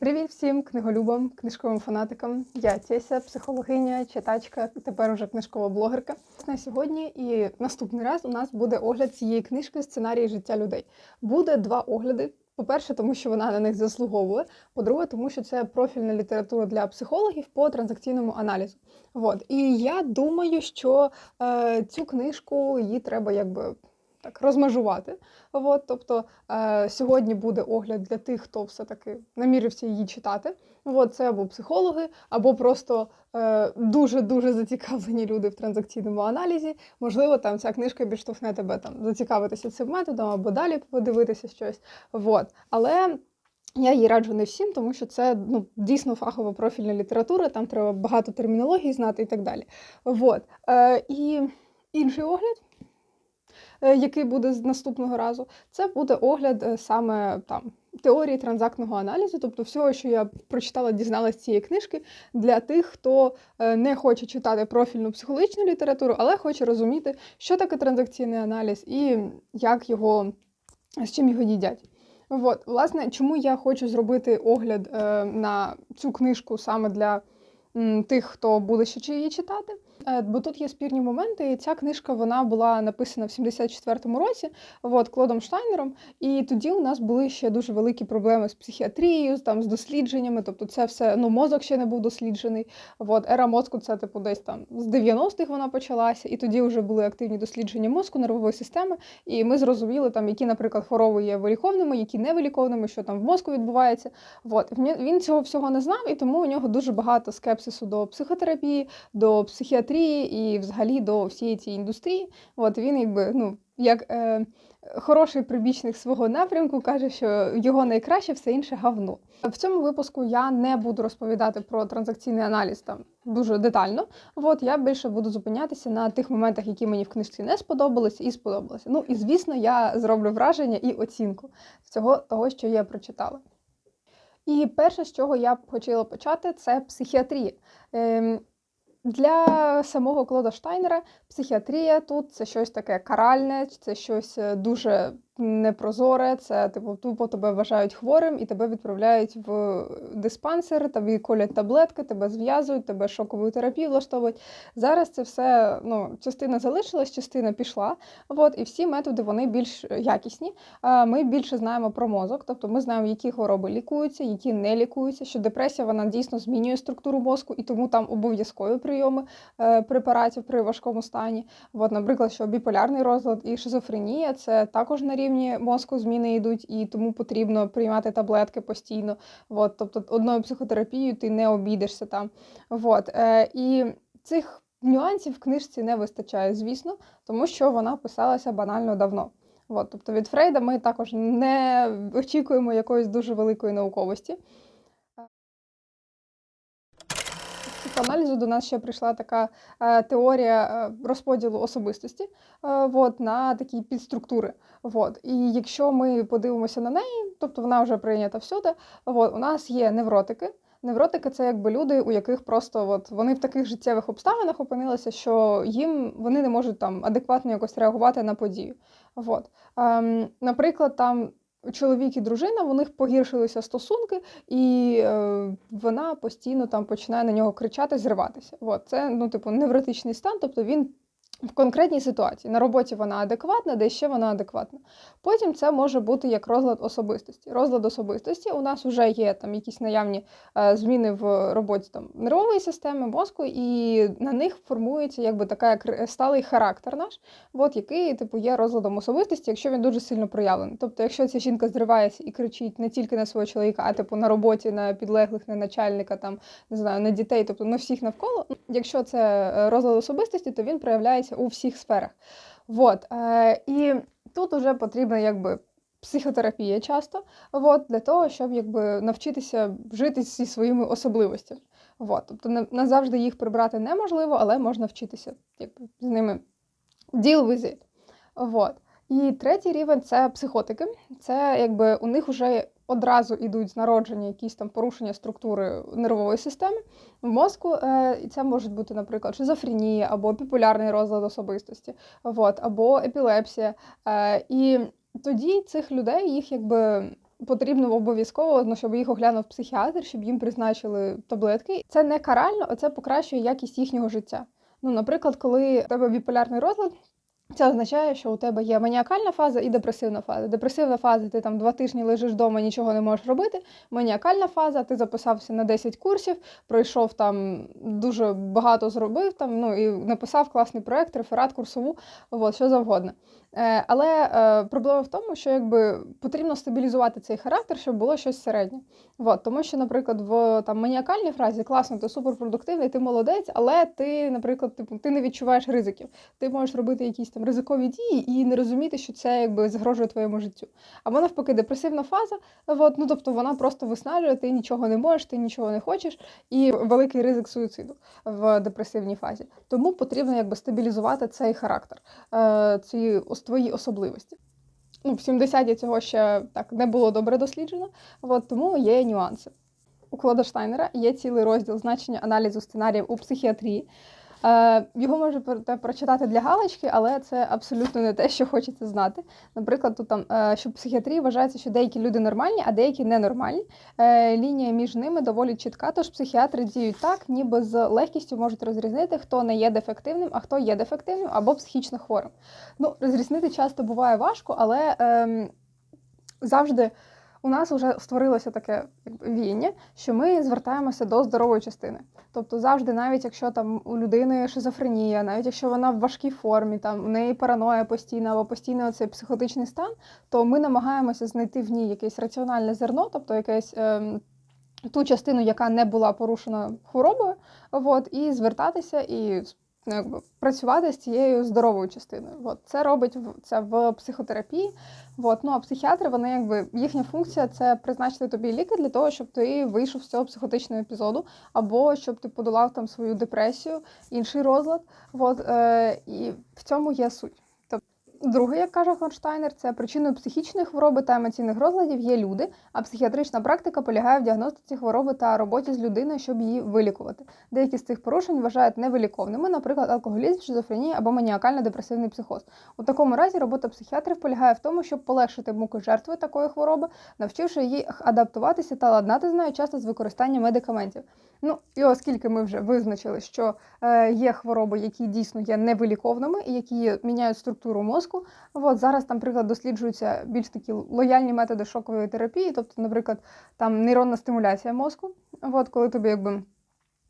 Привіт всім книголюбам, книжковим фанатикам. Я Теся, психологиня, читачка, тепер уже книжкова блогерка. На сьогодні і наступний раз у нас буде огляд цієї книжки Сценарії життя людей. Буде два огляди. По-перше, тому що вона на них заслуговує. По-друге, тому що це профільна література для психологів по транзакційному аналізу. От. І я думаю, що е, цю книжку її треба якби так розмежувати. От, тобто е, сьогодні буде огляд для тих, хто все-таки намірився її читати. От, це або психологи, або просто е, дуже-дуже зацікавлені люди в транзакційному аналізі. Можливо, там ця книжка підштовхне тебе там зацікавитися цим методом або далі подивитися щось. От. Але я її раджу не всім, тому що це ну, дійсно фахова профільна література, там треба багато термінології знати і так далі. От. Е, і інший огляд який буде з наступного разу, це буде огляд е, саме там теорії транзактного аналізу, тобто всього, що я прочитала, дізналася з цієї книжки для тих, хто е, не хоче читати профільну психологічну літературу, але хоче розуміти, що таке транзакційний аналіз і як його з чим його їдять. От, власне, чому я хочу зробити огляд е, на цю книжку саме для тих, хто буде ще її читати. Е, Бо тут є спірні моменти. і Ця книжка вона була написана в 74-му році, от, Клодом Штайнером. І тоді у нас були ще дуже великі проблеми з психіатрією, там з дослідженнями. Тобто, це все ну мозок ще не був досліджений. От, ера мозку, це типу десь там з 90-х вона почалася, і тоді вже були активні дослідження мозку, нервової системи. І ми зрозуміли, там, які, наприклад, хвороби є виліковними, які не виліковними, що там в мозку відбувається. От. Він цього всього не знав, і тому у нього дуже багато скепсису до психотерапії, до психіатрії і взагалі до всієї цієї індустрії. От він якби ну як е, хороший прибічник свого напрямку каже, що його найкраще все інше говно. В цьому випуску я не буду розповідати про транзакційний аналіз там дуже детально. От я більше буду зупинятися на тих моментах, які мені в книжці не сподобалися і сподобалися. Ну і звісно, я зроблю враження і оцінку цього того, що я прочитала. І перше, з чого я б хотіла почати, це психіатрія. Ем, для самого Клода Штайнера психіатрія тут це щось таке каральне, це щось е, дуже непрозоре. Це типу тупо тебе вважають хворим і тебе відправляють в диспансер, тобі колять таблетки, тебе зв'язують, тебе шокову терапію влаштовують. Зараз це все ну, частина залишилась, частина пішла. От, і всі методи вони більш якісні. Ми більше знаємо про мозок, тобто ми знаємо, які хвороби лікуються, які не лікуються. Що депресія вона дійсно змінює структуру мозку, і тому там обов'язкові прийоми е, препаратів при важкому стані. От, наприклад, що біполярний розлад і шизофренія це також на рівні мозку зміни йдуть, і тому потрібно приймати таблетки постійно. От, тобто одною психотерапією ти не обійдешся там. От, е, і цих нюансів в книжці не вистачає, звісно, тому що вона писалася банально давно. От, тобто від Фрейда ми також не очікуємо якоїсь дуже великої науковості. Психоаналізу до нас ще прийшла така е, теорія е, розподілу особистості е, от, на такі підструктури. От. І якщо ми подивимося на неї, тобто вона вже прийнята всюди, от, у нас є невротики. Невротики це якби люди, у яких просто от вони в таких життєвих обставинах опинилися, що їм вони не можуть там адекватно якось реагувати на подію. От. Ем, Наприклад, там чоловік і дружина, у них погіршилися стосунки, і е, вона постійно там починає на нього кричати, зриватися. От. Це ну, типу, невротичний стан, тобто він в конкретній ситуації. На роботі вона адекватна, де ще вона адекватна. Потім це може бути як розлад особистості. Розлад особистості у нас вже є там якісь наявні е, зміни в роботі там нервової системи, мозку, і на них формується якби така як сталий характер наш, от, який типу є розладом особистості, якщо він дуже сильно проявлений. Тобто, якщо ця жінка зривається і кричить не тільки на свого чоловіка, а типу на роботі, на підлеглих, на начальника, там не знаю, на дітей, тобто на всіх навколо, якщо це е, розлад особистості, то він проявляється у всіх сферах. Вот. Е, І тут вже потрібна якби психотерапія часто, вот, для того, щоб якби навчитися жити зі своїми особливостями. Вот. Тобто назавжди їх прибрати неможливо, але можна вчитися якби, з ними it. Вот. І третій рівень це психотики. Це якби у них вже одразу йдуть з народження якісь там порушення структури нервової системи в мозку. Е, і це можуть бути, наприклад, шизофренія або біполярний розлад особистості, от, або епілепсія. Е, і тоді цих людей їх якби потрібно обов'язково, ну, щоб їх оглянув психіатр, щоб їм призначили таблетки. Це не карально, а це покращує якість їхнього життя. Ну, наприклад, коли у тебе біполярний розлад. Це означає, що у тебе є маніакальна фаза і депресивна фаза. Депресивна фаза, ти там два тижні лежиш вдома, нічого не можеш робити. Маніакальна фаза, ти записався на 10 курсів, пройшов там дуже багато зробив там, ну і написав класний проект, реферат, курсову, от, що завгодно. Е, але е, проблема в тому, що якби потрібно стабілізувати цей характер, щоб було щось середнє. От, тому що, наприклад, в там маніакальній фразі класно, ти суперпродуктивний, ти молодець, але ти, наприклад, типу, ти не відчуваєш ризиків. Ти можеш робити якісь там ризикові дії і не розуміти, що це якби загрожує твоєму життю. Або навпаки, депресивна фаза, от, ну тобто вона просто виснажує, ти нічого не можеш, ти нічого не хочеш, і великий ризик суїциду в депресивній фазі. Тому потрібно якби стабілізувати цей характер, е, ці твої особливості. Ну, в 70-ті цього ще так не було добре досліджено, от, тому є нюанси. У Клода Штайнера є цілий розділ значення аналізу сценаріїв у психіатрії. Е, його можна прочитати для галочки, але це абсолютно не те, що хочеться знати. Наприклад, тут там, е, що в психіатрії вважається, що деякі люди нормальні, а деякі ненормальні. Е, лінія між ними доволі чітка, тож психіатри діють так, ніби з легкістю можуть розрізнити, хто не є дефективним, а хто є дефективним або психічно хворим. Ну, розрізнити часто буває важко, але ем, завжди у нас вже створилося таке віяння, що ми звертаємося до здорової частини. Тобто завжди, навіть якщо там у людини шизофренія, навіть якщо вона в важкій формі, там у неї параноя постійна або постійно цей психотичний стан, то ми намагаємося знайти в ній якесь раціональне зерно, тобто якесь. Ем, ту частину, яка не була порушена хворобою, от, і звертатися і ну, якби, працювати з цією здоровою частиною. От, це робить це в психотерапії. От, ну, а психіатри, вони якби їхня функція це призначити тобі ліки для того, щоб ти вийшов з цього психотичного епізоду, або щоб ти подолав там свою депресію, інший розлад. От, е, і в цьому є суть. Друге, як каже Хорнштайнер, це причиною психічної хвороби та емоційних розладів є люди, а психіатрична практика полягає в діагностиці хвороби та роботі з людиною, щоб її вилікувати. Деякі з цих порушень вважають невиліковними, наприклад, алкоголізм, шизофренія або маніакально-депресивний психоз. У такому разі робота психіатрів полягає в тому, щоб полегшити муки жертви такої хвороби, навчивши її адаптуватися та ладнати з нею часто з використанням медикаментів. Ну і оскільки ми вже визначили, що е, є хвороби, які дійсно є невиліковними і які міняють структуру мозку. От зараз, там, наприклад, досліджуються більш такі лояльні методи шокової терапії, тобто, наприклад, там нейронна стимуляція мозку. От коли тобі якби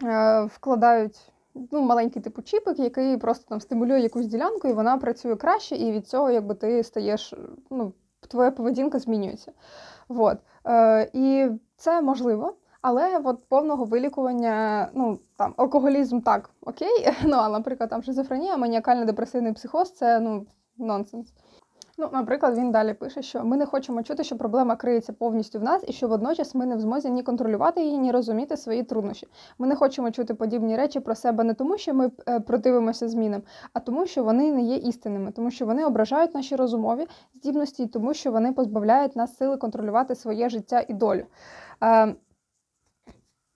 е, вкладають. Ну, маленький типу чіпик, який просто там стимулює якусь ділянку, і вона працює краще, і від цього якби ти стаєш, ну, твоя поведінка змінюється. От. Е, і це можливо. Але от повного вилікування, ну там алкоголізм так, окей. Ну а наприклад, там шизофренія, маніакально-депресивний психоз це ну нонсенс. Ну, наприклад, він далі пише, що ми не хочемо чути, що проблема криється повністю в нас, і що водночас ми не в змозі ні контролювати її, ні розуміти свої труднощі. Ми не хочемо чути подібні речі про себе не тому, що ми е, противимося змінам, а тому, що вони не є істинними, тому що вони ображають наші розумові здібності, і тому що вони позбавляють нас сили контролювати своє життя і долю.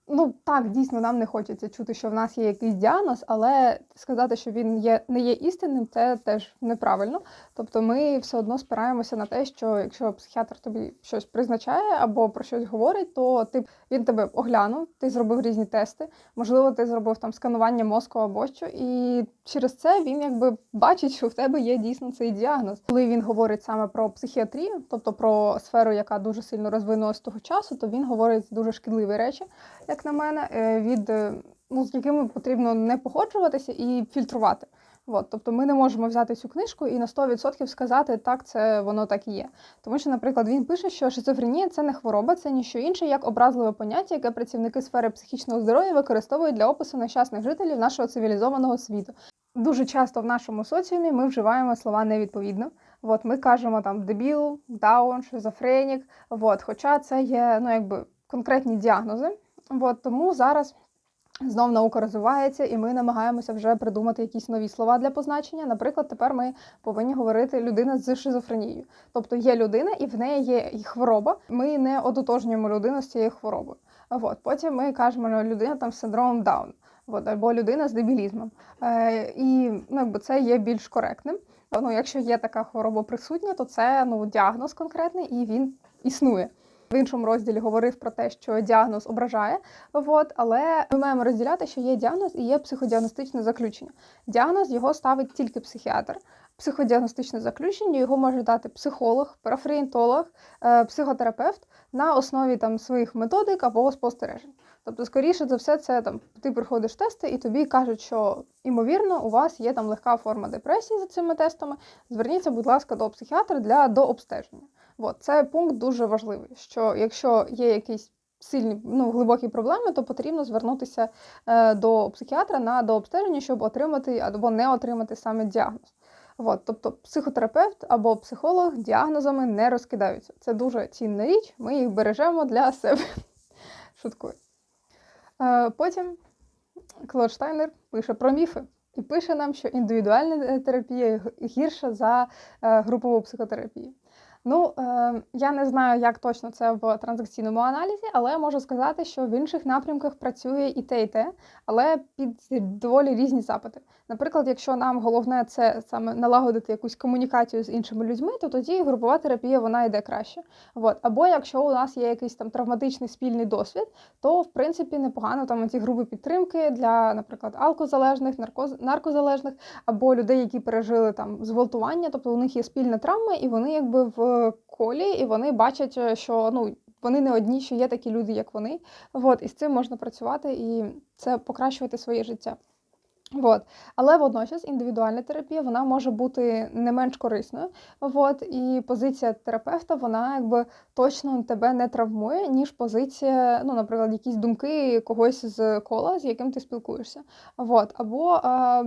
Ну так, дійсно, нам не хочеться чути, що в нас є якийсь діагноз, але сказати, що він є не є істинним, це теж неправильно. Тобто ми все одно спираємося на те, що якщо психіатр тобі щось призначає або про щось говорить, то ти він тебе оглянув, ти зробив різні тести, можливо, ти зробив там сканування мозку або що, і через це він якби бачить, що в тебе є дійсно цей діагноз. Коли він говорить саме про психіатрію, тобто про сферу, яка дуже сильно розвинулася того часу, то він говорить дуже шкідливі речі як на мене, е, від е, ну, з якими потрібно не погоджуватися і фільтрувати. От, тобто ми не можемо взяти цю книжку і на 100% сказати, так, це воно так і є. Тому що, наприклад, він пише, що шизофренія це не хвороба, це ніщо інше, як образливе поняття, яке працівники сфери психічного здоров'я використовують для опису нещасних жителів нашого цивілізованого світу. Дуже часто в нашому соціумі ми вживаємо слова невідповідно. От ми кажемо там дебіл, даун, шизофренік. От, хоча це є ну, якби конкретні діагнози. От, тому зараз знов наука розвивається, і ми намагаємося вже придумати якісь нові слова для позначення. Наприклад, тепер ми повинні говорити людина з шизофренією. Тобто є людина, і в неї є і хвороба. Ми не одотожнюємо людину з цією хворобою. От, потім ми кажемо, що людина там з синдромом Дауна. От, або людина з дебілізмом. Е, і ну, якби це є більш коректним. Ну, якщо є така хвороба присутня, то це ну, діагноз конкретний і він існує. В іншому розділі говорив про те, що діагноз ображає. От, але ми маємо розділяти, що є діагноз і є психодіагностичне заключення. Діагноз його ставить тільки психіатр. Психодіагностичне заключення його може дати психолог, парафрієнтолог, е, психотерапевт на основі там своїх методик або спостережень. Тобто, скоріше за все, це там ти приходиш тести, і тобі кажуть, що ймовірно у вас є там легка форма депресії за цими тестами. Зверніться, будь ласка, до психіатра для дообстеження. От це пункт дуже важливий. Що якщо є якісь сильні ну, глибокі проблеми, то потрібно звернутися е, до психіатра на дообстеження, щоб отримати або не отримати саме діагноз. От, тобто психотерапевт або психолог діагнозами не розкидаються. Це дуже цінна річ, ми їх бережемо для себе. Шуткую. Е, потім Клод Штайнер пише про міфи і пише нам, що індивідуальна е, терапія гірша за групову психотерапію. Ну, е, я не знаю, як точно це в транзакційному аналізі, але можу сказати, що в інших напрямках працює і те, і те, але під доволі різні запити. Наприклад, якщо нам головне це саме налагодити якусь комунікацію з іншими людьми, то тоді групова терапія вона йде краще. От. Або якщо у нас є якийсь там травматичний спільний досвід, то в принципі непогано там ці групи підтримки для, наприклад, алкозалежних, наркоз... наркозалежних, або людей, які пережили там зґвалтування, тобто у них є спільна травма, і вони якби в колі, і вони бачать, е, що ну. Вони не одні, що є такі люди, як вони. От, і з цим можна працювати і це покращувати своє життя. От. Але водночас індивідуальна терапія вона може бути не менш корисною. От. І позиція терапевта вона якби точно тебе не травмує, ніж позиція, ну, наприклад, якісь думки когось з кола, з яким ти спілкуєшся. От. Або а,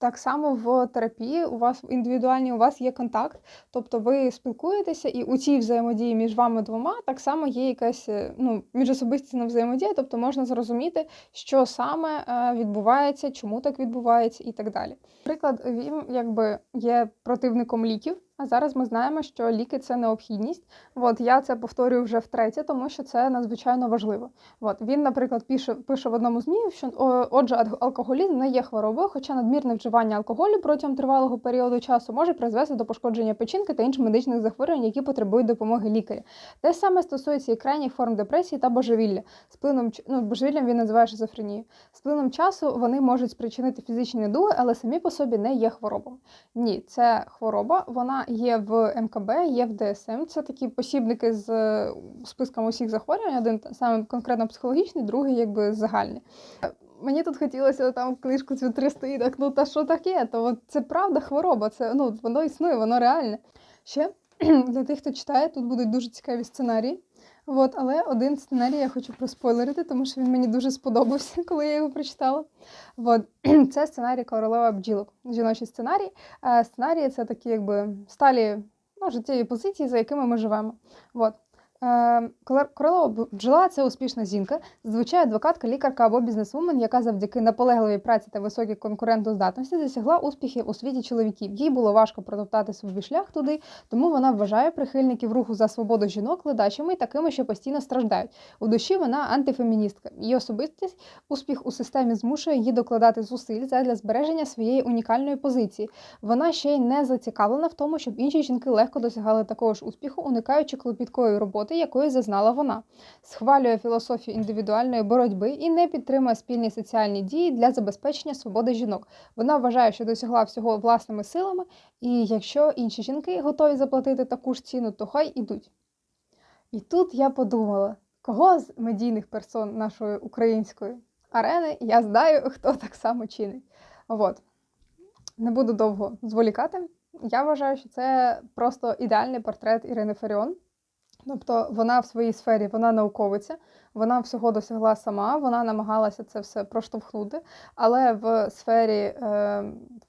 так само в терапії у вас в індивідуальній у вас є контакт, тобто ви спілкуєтеся, і у цій взаємодії між вами двома так само є якась е, ну, міжособистісна взаємодія, тобто можна зрозуміти, що саме е, відбувається, чому так відбувається і так далі. Наприклад, він якби є противником ліків. А зараз ми знаємо, що ліки це необхідність. От я це повторюю вже втретє, тому що це надзвичайно важливо. От він, наприклад, пише пише в одному з змі, що отже, алкоголізм не є хворобою, хоча надмірне вживання алкоголю протягом тривалого періоду часу може призвести до пошкодження печінки та інших медичних захворювань, які потребують допомоги лікаря. Те саме стосується і крайніх форм депресії та божевілля. З плином ну, божевіллям він називає шизофренію. З плином часу вони можуть спричинити фізичні недуги, але самі по собі не є хворобами. Ні, це хвороба, вона є в МКБ, є в ДСМ. Це такі посібники з е, списком усіх захворювань. Один саме конкретно психологічний, другий якби загальний. Мені тут хотілося там книжку цю 300 і так, ну та що таке? То от це правда хвороба, це ну воно існує, воно реальне. Ще для тих, хто читає, тут будуть дуже цікаві сценарії. От, але один сценарій я хочу проспойлерити, тому що він мені дуже сподобався, коли я його прочитала. От. Це сценарій Королева бджілок, жіночий сценарій. Сценарії це такі, якби сталі ну, життєві позиції, за якими ми живемо. От. Ем, Королева бджола це успішна жінка, зазвичай адвокатка, лікарка або бізнесвумен, яка завдяки наполегливій праці та високій конкурентоздатності досягла успіхів у світі чоловіків. Їй було важко протоптати свій шлях туди, тому вона вважає прихильників руху за свободу жінок ледачими такими, що постійно страждають. У душі вона антифеміністка. Її особистість успіх у системі змушує її докладати зусиль для збереження своєї унікальної позиції. Вона ще й не зацікавлена в тому, щоб інші жінки легко досягали такого ж успіху, уникаючи клопіткої роботи втрати, якої зазнала вона, схвалює філософію індивідуальної боротьби і не підтримує спільні соціальні дії для забезпечення свободи жінок. Вона вважає, що досягла всього власними силами, і якщо інші жінки готові заплатити таку ж ціну, то хай ідуть. І тут я подумала, кого з медійних персон нашої української арени я знаю, хто так само чинить. От. Не буду довго зволікати. Я вважаю, що це просто ідеальний портрет Ірини Фаріон. Тобто вона в своїй сфері вона науковиця, вона всього досягла сама, вона намагалася це все проштовхнути, але в сфері е,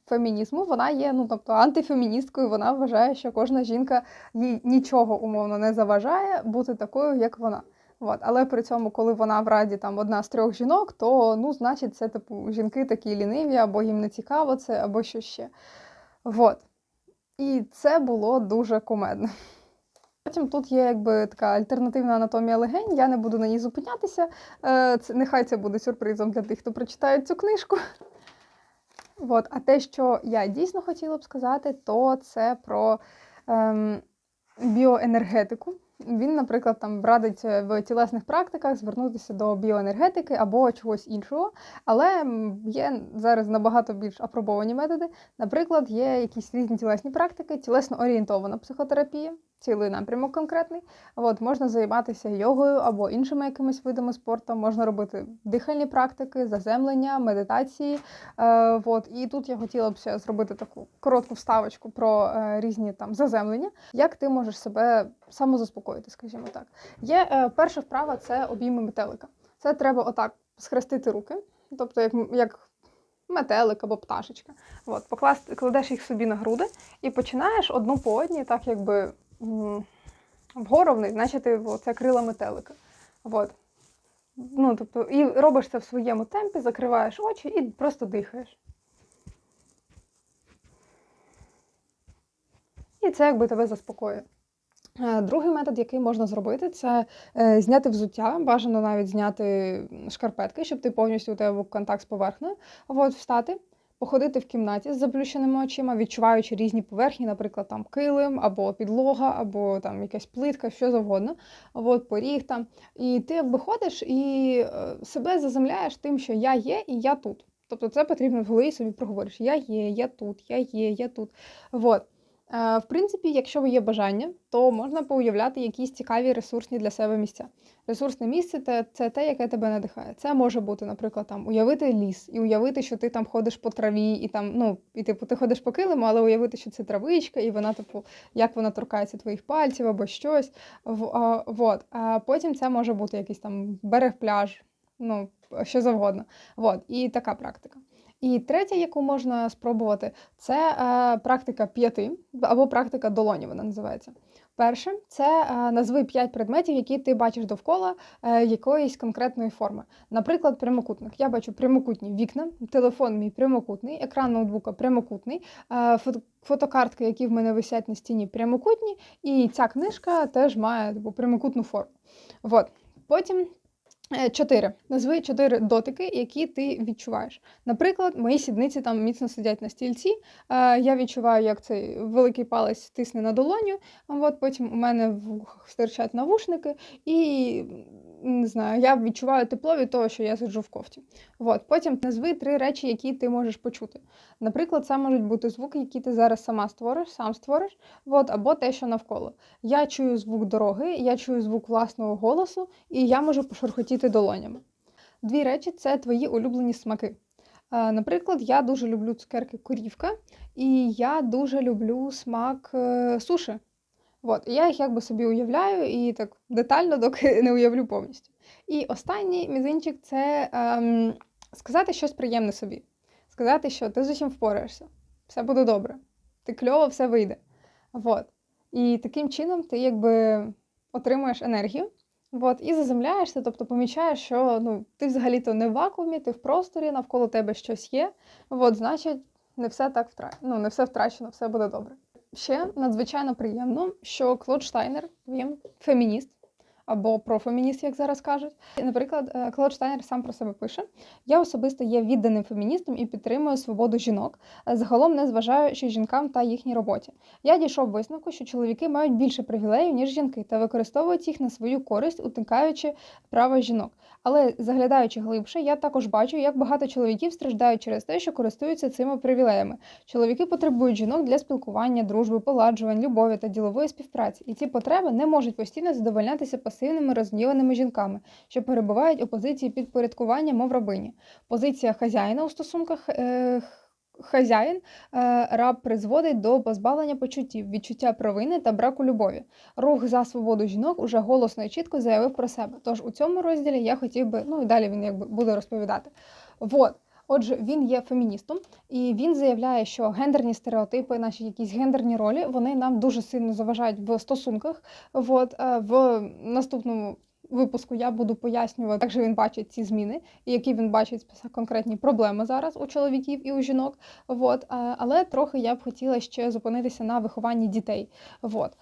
фемінізму вона є ну, тобто антифеміністкою, вона вважає, що кожна жінка їй нічого умовно не заважає бути такою, як вона. От. Але при цьому, коли вона в раді там одна з трьох жінок, то ну, значить, це типу жінки такі ліниві, або їм не цікаво це, або що ще. От. І це було дуже кумедно. Потім тут є якби така альтернативна анатомія легень, я не буду на ній зупинятися. Е, це, Нехай це буде сюрпризом для тих, хто прочитає цю книжку. От. А те, що я дійсно хотіла б сказати, то це про ем, біоенергетику. Він, наприклад, там радить е, в тілесних практиках звернутися до біоенергетики або чогось іншого. Але є зараз набагато більш апробовані методи. Наприклад, є якісь різні тілесні практики, тілесно орієнтована психотерапія, цілий напрямок конкретний. От можна займатися йогою або іншими якимись видами спорту, можна робити дихальні практики, заземлення, медитації. Е, от. І тут я хотіла б ще зробити таку коротку вставочку про е, різні там заземлення. Як ти можеш себе самозаспокоїти, скажімо так. Є е, перша вправа це обійми метелика. Це треба отак схрестити руки, тобто як, як метелик або пташечка. От, покласти, кладеш їх собі на груди і починаєш одну по одній, так якби вгору вниз, значить ти це крила метелика. От. Ну, тобто, і робиш це в своєму темпі, закриваєш очі і просто дихаєш. І це якби тебе заспокоює. Е, Другий метод, який можна зробити, це е, зняти взуття, бажано навіть зняти шкарпетки, щоб ти повністю у тебе був контакт з поверхнею. От, встати, походити в кімнаті з заплющеними очима, відчуваючи різні поверхні, наприклад, там килим, або підлога, або там якась плитка, що завгодно, от, поріг там. І ти якби ходиш і е, себе заземляєш тим, що я є і я тут. Тобто це потрібно в голові собі проговориш. Я є, я тут, я є, я тут. От. Е, В принципі, якщо є бажання, то можна поуявляти якісь цікаві ресурсні для себе місця. Ресурсне місце це, це те, яке тебе надихає. Це може бути, наприклад, там уявити ліс і уявити, що ти там ходиш по траві, і там, ну, і типу, ти ходиш по килиму, але уявити, що це травичка, і вона, типу, як вона торкається твоїх пальців або щось. В, а, вот. а потім це може бути якийсь там берег, пляж, ну, що завгодно. Вот. І така практика. І третя, яку можна спробувати, це е, практика п'яти або практика долоні, вона називається. Перше, це е, назви п'ять предметів, які ти бачиш довкола е, якоїсь конкретної форми. Наприклад, прямокутник. Я бачу прямокутні вікна, телефон мій прямокутний, екран ноутбука прямокутний, фотокартки, які в мене висять на стіні, прямокутні, і ця книжка теж має типу, прямокутну форму. Вот. Потім Чотири. Назви чотири дотики, які ти відчуваєш. Наприклад, мої сідниці там міцно сидять на стільці. Е, Я відчуваю, як цей великий палець тисне на долоню. а От потім у мене в вухах стирчать навушники, і не знаю, я відчуваю тепло від того, що я сиджу в кофті. От. Потім назви три речі, які ти можеш почути. Наприклад, це можуть бути звуки, які ти зараз сама створиш, сам створиш, от, або те, що навколо. Я чую звук дороги, я чую звук власного голосу, і я можу пошурхотіти долонями. Дві речі це твої улюблені смаки. Наприклад, я дуже люблю цукерки корівка, і я дуже люблю смак е, суші. От, я їх якби собі уявляю і так детально, доки не уявлю повністю. І останній мізинчик це ем, сказати щось приємне собі. Сказати, що ти з усім впораєшся, все буде добре, ти кльово, все вийде. От. І таким чином ти якби отримуєш енергію. От, і заземляєшся, тобто помічаєш, що ну, ти взагалі-то не в вакуумі, ти в просторі, навколо тебе щось є. От, значить, не все так втра... ну, не все втрачено, все буде добре. Ще надзвичайно приємно, що Клод Штайнер він фемініст або профемініст, як зараз кажуть. Наприклад, е, Клод Штайнер сам про себе пише: я особисто є відданим феміністом і підтримую свободу жінок, загалом не зважаючи жінкам та їхній роботі. Я дійшов висновку, що чоловіки мають більше привілеїв, ніж жінки, та використовують їх на свою користь, утикаючи права жінок. Але заглядаючи глибше, я також бачу, як багато чоловіків страждають через те, що користуються цими привілеями. Чоловіки потребують жінок для спілкування, дружби, поладжувань, любові та ділової співпраці, і ці потреби не можуть постійно задовольнятися пасивними розгніваними жінками, що перебувають у позиції підпорядкування, мов рабині. Позиція хазяїна у стосунках. Е- Хазяїн е, раб призводить до позбавлення почуттів, відчуття провини та браку любові. Рух за свободу жінок уже голосно і чітко заявив про себе. Тож у цьому розділі я хотів би, ну і далі він якби буде розповідати. Вот. Отже, він є феміністом, і він заявляє, що гендерні стереотипи, наші якісь гендерні ролі, вони нам дуже сильно заважають в стосунках. От, е, в наступному випуску я буду пояснювати, як же він бачить ці зміни, і які він бачить конкретні проблеми зараз у чоловіків і у жінок. От, але трохи я б хотіла ще зупинитися на вихованні дітей. От.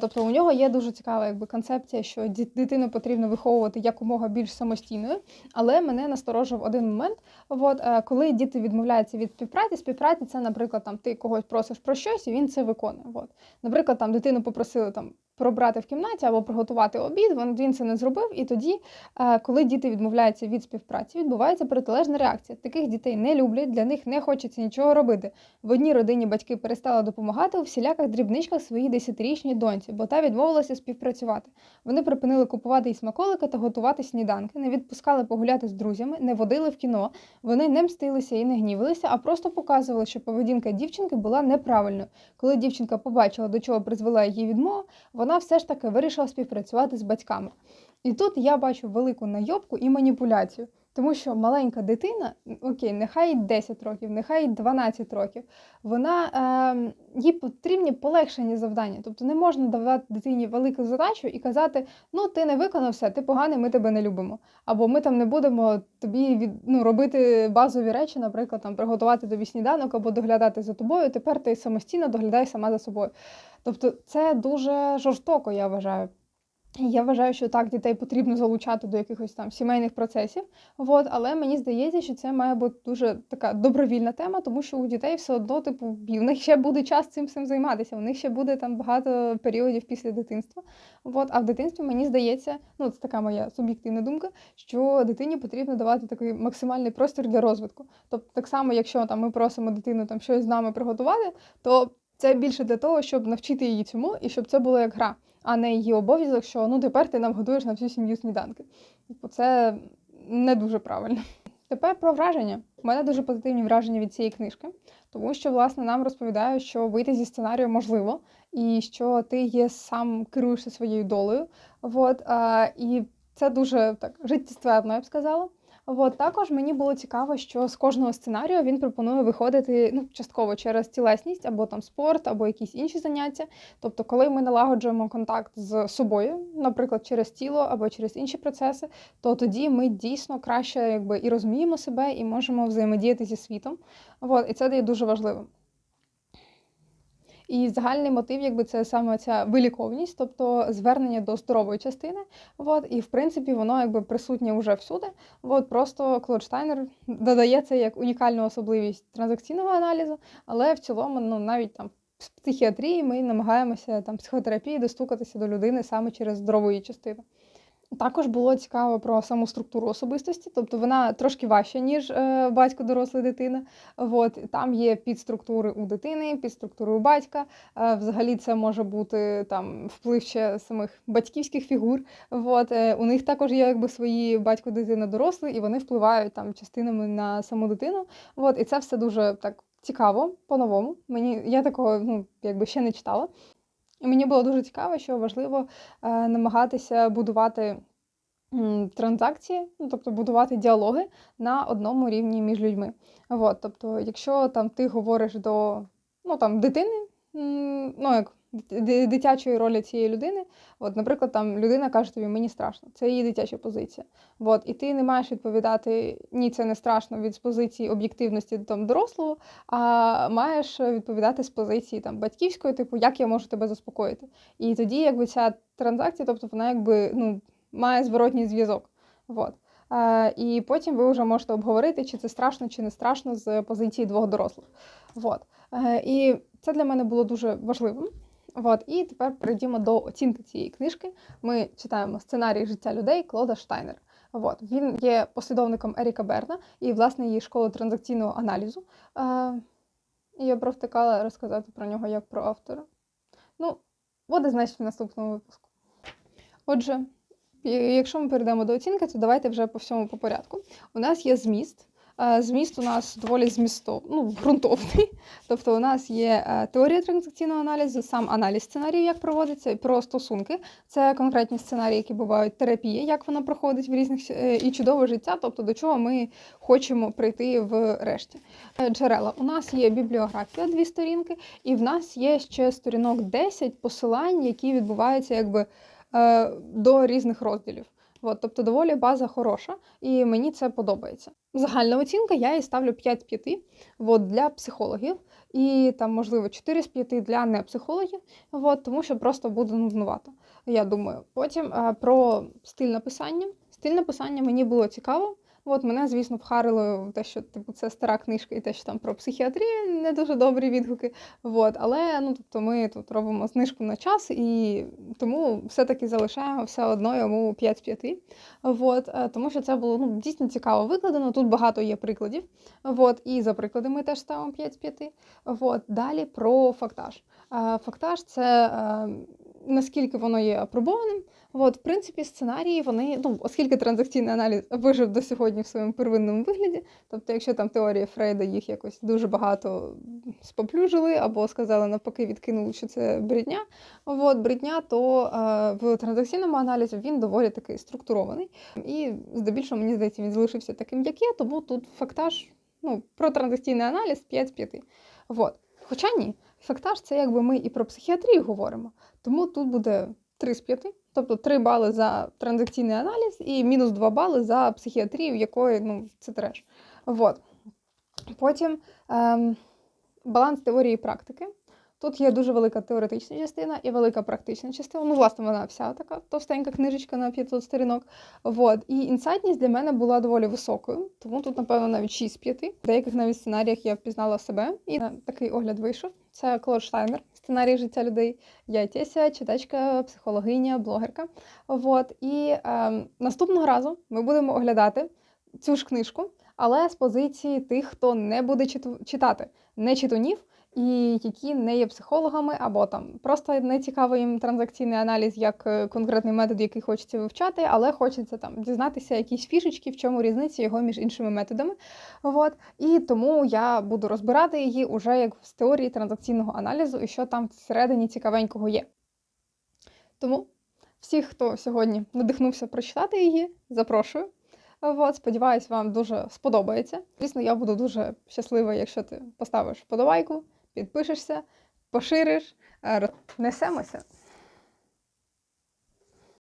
Тобто у нього є дуже цікава якби, концепція, що дитину потрібно виховувати якомога більш самостійною. Але мене насторожив один момент. От, е, коли діти відмовляються від співпраці, співпраці це, наприклад, там ти когось просиш про щось, і він це виконує. От. Наприклад, там дитину попросили там пробрати в кімнаті або приготувати обід. Він, це не зробив. І тоді, е, коли діти відмовляються від співпраці, відбувається протилежна реакція. Таких дітей не люблять, для них не хочеться нічого робити. В одній родині батьки перестали допомагати у всіляких дрібничках своїй десятирічній доньці, бо та відмовилася співпрацювати. Вони припинили купувати їй смаколики та готувати сніданки, не відпускали погуляти з друзями, не водили в кіно. Вони не мстилися і не гнівилися, а просто показували, що поведінка дівчинки була неправильною. Коли дівчинка побачила, до чого призвела її відмова, вона все ж таки вирішила співпрацювати з батьками. І тут я бачу велику найобку і маніпуляцію. Тому що маленька дитина, окей, нехай їй 10 років, нехай їй 12 років, вона е, їй потрібні полегшені завдання. Тобто не можна давати дитині велику задачу і казати: ну ти не виконав все, ти поганий, ми тебе не любимо. Або ми там не будемо тобі від, ну, робити базові речі, наприклад, там приготувати тобі сніданок або доглядати за тобою. Тепер ти самостійно доглядай сама за собою. Тобто, це дуже жорстоко, я вважаю. Я вважаю, що так дітей потрібно залучати до якихось там сімейних процесів. От, але мені здається, що це має бути дуже така добровільна тема, тому що у дітей все одно, типу, в них ще буде час цим всім займатися. У них ще буде там багато періодів після дитинства. От, а в дитинстві мені здається, ну це така моя суб'єктивна думка, що дитині потрібно давати такий максимальний простір для розвитку. Тобто, так само, якщо там ми просимо дитину там щось з нами приготувати, то це більше для того, щоб навчити її цьому і щоб це було як гра а не її обов'язок, що ну тепер ти нам годуєш на всю сім'ю сніданки. Типу, це не дуже правильно. Тепер про враження. У мене дуже позитивні враження від цієї книжки, тому що, власне, нам розповідають, що вийти зі сценарію можливо, і що ти є сам керуєшся своєю долею. От, а, І це дуже так життєстверно, я б сказала. От також мені було цікаво, що з кожного сценарію він пропонує виходити ну частково через тілесність або там спорт, або якісь інші заняття. Тобто, коли ми налагоджуємо контакт з собою, наприклад, через тіло або через інші процеси, то тоді ми дійсно краще якби і розуміємо себе, і можемо взаємодіяти зі світом. От, і це є дуже важливим. І загальний мотив, якби це саме ця виліковність, тобто звернення до здорової частини. От, і в принципі воно якби присутнє вже всюди. От, просто Клод Штайнер додає це як унікальну особливість транзакційного аналізу, але в цілому, ну навіть там в психіатрії ми намагаємося там психотерапії достукатися до людини саме через здорову її частину. Також було цікаво про саму структуру особистості, тобто вона трошки важча, ніж е, батько доросла дитина. От, Там є підструктури у дитини, підструктури у батька. Е, взагалі це може бути там вплив ще самих батьківських фігур. От, е, у них також є якби свої батько, дитина дорослі, і вони впливають там частинами на саму дитину. От, І це все дуже так цікаво по-новому. Мені Я такого ну, якби ще не читала. І мені було дуже цікаво, що важливо е, намагатися будувати транзакції, ну, тобто будувати діалоги на одному рівні між людьми. От, тобто, якщо там ти говориш до ну, там, дитини, ну як дитячої ролі цієї людини. От, Наприклад, там людина каже тобі, мені страшно, це її дитяча позиція. От, І ти не маєш відповідати ні, це не страшно від позиції об'єктивності там, дорослого, а маєш відповідати з позиції там, батьківської, типу, як я можу тебе заспокоїти. І тоді якби ця транзакція, тобто вона якби ну, має зворотній зв'язок. От. І потім ви вже можете обговорити, чи це страшно, чи не страшно з позиції двох дорослих. От. Е, І це для мене було дуже важливим. От, і тепер перейдімо до оцінки цієї книжки. Ми читаємо сценарій життя людей Клода Штайнер. От, він є послідовником Еріка Берна і, власне, її школи транзакційного аналізу. Е, Я провтикала розказати про нього як про автора. Ну, буде значить в наступному випуску. Отже, якщо ми перейдемо до оцінки, то давайте вже по всьому по порядку. У нас є зміст. Е, зміст у нас доволі змістов, ну, ґрунтовний. Тобто у нас є е, теорія транзакційного аналізу, сам аналіз сценаріїв, як проводиться, про стосунки. Це конкретні сценарії, які бувають терапія, як вона проходить в різних е, і чудове життя, тобто до чого ми хочемо прийти в решті. Джерела. У нас є бібліографія, дві сторінки, і в нас є ще сторінок 10 посилань, які відбуваються якби до різних розділів. От, тобто доволі база хороша, і мені це подобається. Загальна оцінка я їй ставлю 5 з 5 от, для психологів, і там, можливо, 4 з 5 для непсихологів, от, тому що просто буде нуднувато. Я думаю. Потім про стиль написання. Стиль написання мені було цікаво. От мене, звісно, вхарило те, що типу це стара книжка, і те, що там про психіатрію не дуже добрі відгуки. От, але ну тобто ми тут робимо знижку на час, і тому все-таки залишаємо все одно йому 5 з 5. От, е, тому що це було ну, дійсно цікаво викладено. Тут багато є прикладів. От, і за приклади ми теж ставимо 5 з 5. От, далі про фактаж. Е, Фактаж це е, наскільки воно є апробованим. От, в принципі, сценарії вони, ну, оскільки транзакційний аналіз вижив до сьогодні в своєму первинному вигляді, тобто, якщо там теорія Фрейда їх якось дуже багато споплюжили або сказали навпаки, відкинули, що це брідня. От, брідня, то е, в транзакційному аналізі він доволі такий структурований. І здебільшого, мені здається, він залишився таким, як є, тому тут фактаж ну, про транзакційний аналіз 5 з 5. От. Хоча ні, фактаж це якби ми і про психіатрію говоримо, тому тут буде 3 з 5, тобто 3 бали за транзакційний аналіз і мінус 2 бали за психіатрію, якої ну, це треш. Вот. Потім ем, баланс теорії і практики. Тут є дуже велика теоретична частина і велика практична частина. Ну, власне, вона вся така товстенька книжечка на 500 сторінок. Вот. І інсайтність для мене була доволі високою, тому тут, напевно, навіть 6 з 5. В деяких навіть сценаріях я впізнала себе. І е, такий огляд вийшов. Це Клод Штайнер, сценарій життя людей. Я Теся, читачка, психологиня, блогерка. Вот. І е, наступного разу ми будемо оглядати цю ж книжку, але з позиції тих, хто не буде читати, не читунів, і які не є психологами, або там просто не цікавий їм транзакційний аналіз як е, конкретний метод, який хочеться вивчати, але хочеться там дізнатися якісь фішечки, в чому різниця його між іншими методами. От. І тому я буду розбирати її уже як з теорії транзакційного аналізу і що там всередині цікавенького є. Тому всіх, хто сьогодні надихнувся прочитати її, запрошую. От, сподіваюсь, вам дуже сподобається. Звісно, я буду дуже щаслива, якщо ти поставиш вподобайку, підпишешся, пошириш. рознесемося. Несемося.